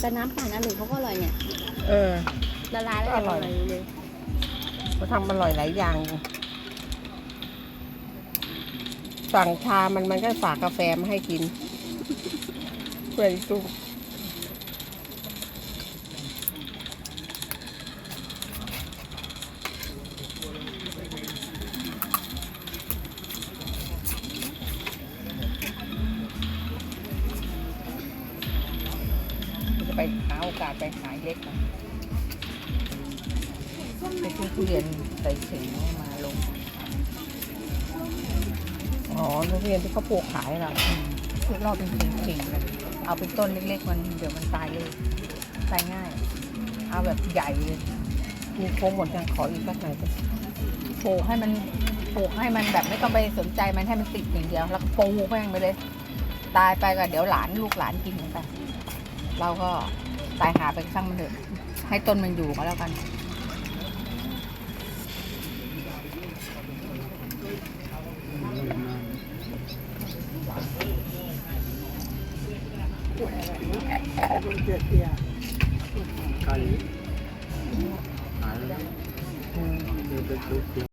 แต่น้ำปั่นอันอื่นเขาก็อร่อยเนี่ยเออ ละลายแล้วก็อร่อย เลยเขาทำอร่อยหลายอย่าง สั่งชามันมันก็ฝากกาแฟมาให้กินเพื่อนตุ้ ไปหาโอกาสไปขายเล็กก่อนไปซื้อทุเรียนใส่ถุงมาลง อ๋อทุเรียนที่เขาปลูกขายเหรอทุกรอบเป็นกิ่งๆเลยเอาเป็นต้นเล็กๆมันเดี๋ยวมันตายเลยตายง่าย เอาแบบใหญ่เลยมีโค้งหมดยังขออีกสักหน่อยปลูกให้มันปลูกให้มันแบบไม่ต้องไปสนใจมันให้มันติดอย่างเดียว แล้วปลูกแม่งไปเลย ตายไปก็เดี๋ยวหลานลูกหลานกินมันไป เราก็ตายหาไปช่างมันเถอะให้ต้นมันอยู่ก็แล้วกันขายขายแล้วเดี๋ยวไปซื้อ